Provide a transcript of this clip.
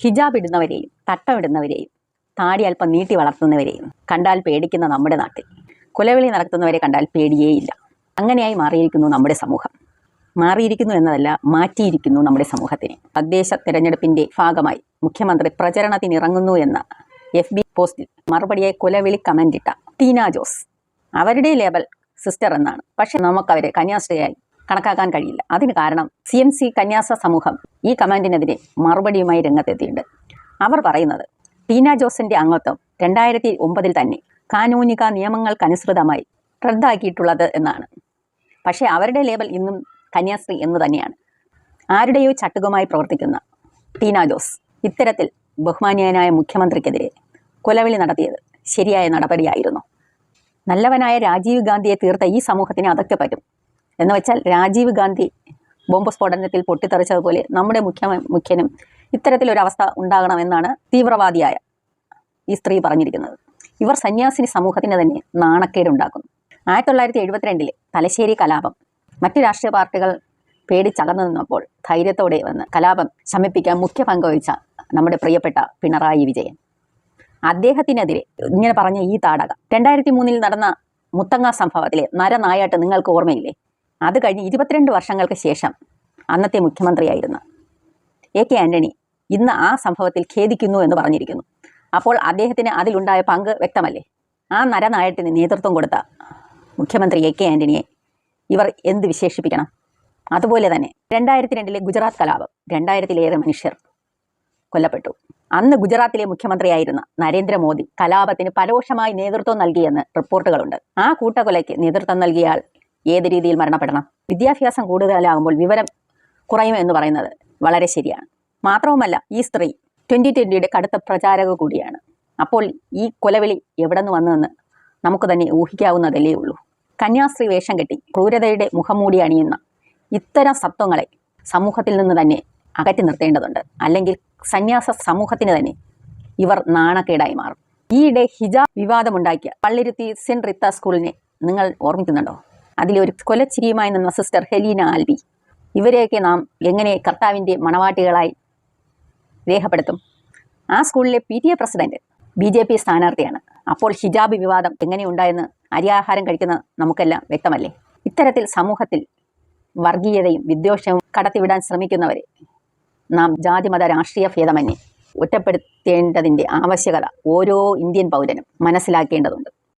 ഹിജാബ് ഇടുന്നവരെയും തട്ടമിടുന്നവരെയും താടി അല്പം നീട്ടി വളർത്തുന്നവരെയും കണ്ടാൽ പേടിക്കുന്ന നമ്മുടെ നാട്ടിൽ. കുലവിളി നടത്തുന്നവരെ കണ്ടാൽ പേടിയേയില്ല. അങ്ങനെയായി മാറിയിരിക്കുന്നു നമ്മുടെ സമൂഹം. മാറിയിരിക്കുന്നു എന്നതല്ല മാറ്റിയിരിക്കുന്നു നമ്മുടെ സമൂഹത്തിനെ. തദ്ദേശ തെരഞ്ഞെടുപ്പിന്റെ ഭാഗമായി മുഖ്യമന്ത്രി പ്രചരണത്തിനിറങ്ങുന്നു എന്ന എഫ് ബി പോസ്റ്റിൽ മറുപടിയായി കുലവിളി കമന്റ് ഇട്ട ടീന ജോസ്. അവരുടെ ലേബൽ സിസ്റ്റർ എന്നാണ്. പക്ഷെ നമുക്കവരെ കന്യാസ്ത്രീയായി കണക്കാക്കാൻ കഴിയില്ല. അതിന് കാരണം സി എം സി കന്യാസ സമൂഹം ഈ കമാൻഡിനെതിരെ മറുപടിയുമായി രംഗത്തെത്തിയിട്ടുണ്ട്. അവർ പറയുന്നത് ടീന ജോസിന്റെ അംഗത്വം രണ്ടായിരത്തി ഒമ്പതിൽ തന്നെ കാനൂനിക നിയമങ്ങൾക്കനുസൃതമായി റദ്ദാക്കിയിട്ടുള്ളത് എന്നാണ്. പക്ഷേ അവരുടെ ലേബൽ ഇന്നും കന്യാസ്ത്രീ എന്ന് തന്നെയാണ്. ആരുടെയോ ചട്ടുകമായി പ്രവർത്തിക്കുന്ന ടീന ജോസ് ഇത്തരത്തിൽ ബഹുമാനീയനായ മുഖ്യമന്ത്രിക്കെതിരെ കൊലവിളി നടത്തിയത് ശരിയായ നടപടിയായിരുന്നു. നല്ലവനായ രാജീവ് ഗാന്ധിയെ തീർത്ത ഈ സമൂഹത്തിന് അതൊക്കെ പറ്റും. എന്ന് വെച്ചാൽ രാജീവ് ഗാന്ധി ബോംബ് സ്ഫോടനത്തിൽ പൊട്ടിത്തെറിച്ചതുപോലെ നമ്മുടെ മുഖ്യ മുഖ്യനും ഇത്തരത്തിലൊരവസ്ഥ ഉണ്ടാകണമെന്നാണ് തീവ്രവാദിയായ ഈ സ്ത്രീ പറഞ്ഞിരിക്കുന്നത്. ഇവർ സന്യാസിനി സമൂഹത്തിന് തന്നെ നാണക്കേടുണ്ടാക്കുന്നു. ആയിരത്തി തൊള്ളായിരത്തി എഴുപത്തിരണ്ടിലെ തലശ്ശേരി കലാപം മറ്റു രാഷ്ട്രീയ പാർട്ടികൾ പേടിച്ചകന്നു നിന്നപ്പോൾ ധൈര്യത്തോടെ വന്ന് കലാപം ശമിപ്പിക്കാൻ മുഖ്യ പങ്ക് വഹിച്ച നമ്മുടെ പ്രിയപ്പെട്ട പിണറായി വിജയൻ. അദ്ദേഹത്തിനെതിരെ ഇങ്ങനെ പറഞ്ഞ ഈ താടക. രണ്ടായിരത്തി മൂന്നിൽ നടന്ന മുത്തങ്ങ സംഭവത്തിലെ നരനായാട്ട് നിങ്ങൾക്ക് ഓർമ്മയില്ലേ? അത് കഴിഞ്ഞ് ഇരുപത്തിരണ്ട് വർഷങ്ങൾക്ക് ശേഷം അന്നത്തെ മുഖ്യമന്ത്രിയായിരുന്ന. എ കെ ആന്റണി ഇന്ന് ആ സംഭവത്തിൽ ഖേദിക്കുന്നു എന്ന് പറഞ്ഞിരിക്കുന്നു. അപ്പോൾ അദ്ദേഹത്തിന് അതിലുണ്ടായ പങ്ക് വ്യക്തമല്ലേ? ആ നരനായട്ടിന് നേതൃത്വം കൊടുത്ത മുഖ്യമന്ത്രി എ കെ ആന്റണിയെ ഇവർ എന്ത് വിശേഷിപ്പിക്കണം? അതുപോലെ തന്നെ രണ്ടായിരത്തി രണ്ടിലെ ഗുജറാത്ത് കലാപം രണ്ടായിരത്തിലേറെ മനുഷ്യർ കൊല്ലപ്പെട്ടു. അന്ന് ഗുജറാത്തിലെ മുഖ്യമന്ത്രിയായിരുന്ന നരേന്ദ്രമോദി കലാപത്തിന് പരോക്ഷമായി നേതൃത്വം നൽകിയെന്ന് റിപ്പോർട്ടുകളുണ്ട്. ആ കൂട്ടക്കൊലയ്ക്ക് നേതൃത്വം നൽകിയാൽ ഏത് രീതിയിൽ മരണപ്പെടണം? വിദ്യാഭ്യാസം കൂടുതലാകുമ്പോൾ വിവരം കുറയുമെന്ന് പറയുന്നത് വളരെ ശരിയാണ്. മാത്രവുമല്ല ഈ സ്ത്രീ ട്വന്റി ട്വന്റിയുടെ കടുത്ത പ്രചാരക കൂടിയാണ്. അപ്പോൾ ഈ കൊലവിളി എവിടെ നിന്ന് വന്നതെന്ന് നമുക്ക് തന്നെ ഊഹിക്കാവുന്നതല്ലേ ഉള്ളൂ. കന്യാസ്ത്രീ വേഷം കെട്ടി ക്രൂരതയുടെ മുഖംമൂടി അണിയുന്ന ഇത്തരം സത്വങ്ങളെ സമൂഹത്തിൽ നിന്ന് തന്നെ അകറ്റി നിർത്തേണ്ടതുണ്ട്. അല്ലെങ്കിൽ സന്യാസ സമൂഹത്തിന് തന്നെ ഇവർ നാണക്കേടായി മാറും. ഈയിടെ ഹിജാബ് വിവാദമുണ്ടാക്കിയ പള്ളിരുത്തി സെന്റ് റിത്ത സ്കൂളിനെ നിങ്ങൾ ഓർമ്മിക്കുന്നുണ്ടോ? അതിലെ ഒരു കൊലച്ചിരിയുമായി നിന്ന സിസ്റ്റർ ഹെലീന ആൽബി. ഇവരെയൊക്കെ നാം എങ്ങനെ കർത്താവിന്റെ മണവാട്ടികളായി രേഖപ്പെടുത്തും? ആ സ്കൂളിലെ P T A president B J P സ്ഥാനാർത്ഥിയാണ്. അപ്പോൾ ഹിജാബ് വിവാദം എങ്ങനെയുണ്ടായെന്ന് അരിയാഹാരം കഴിക്കുന്ന നമുക്കെല്ലാം വ്യക്തമല്ലേ? ഇത്തരത്തിൽ സമൂഹത്തിൽ വർഗീയതയും വിദ്വേഷവും കടത്തിവിടാൻ ശ്രമിക്കുന്നവരെ നാം ജാതിമത രാഷ്ട്രീയ ഭേദമന്യേ ഒറ്റപ്പെടുത്തേണ്ടതിന്റെ ആവശ്യകത ഓരോ ഇന്ത്യൻ പൗരനും മനസ്സിലാക്കേണ്ടതുണ്ട്.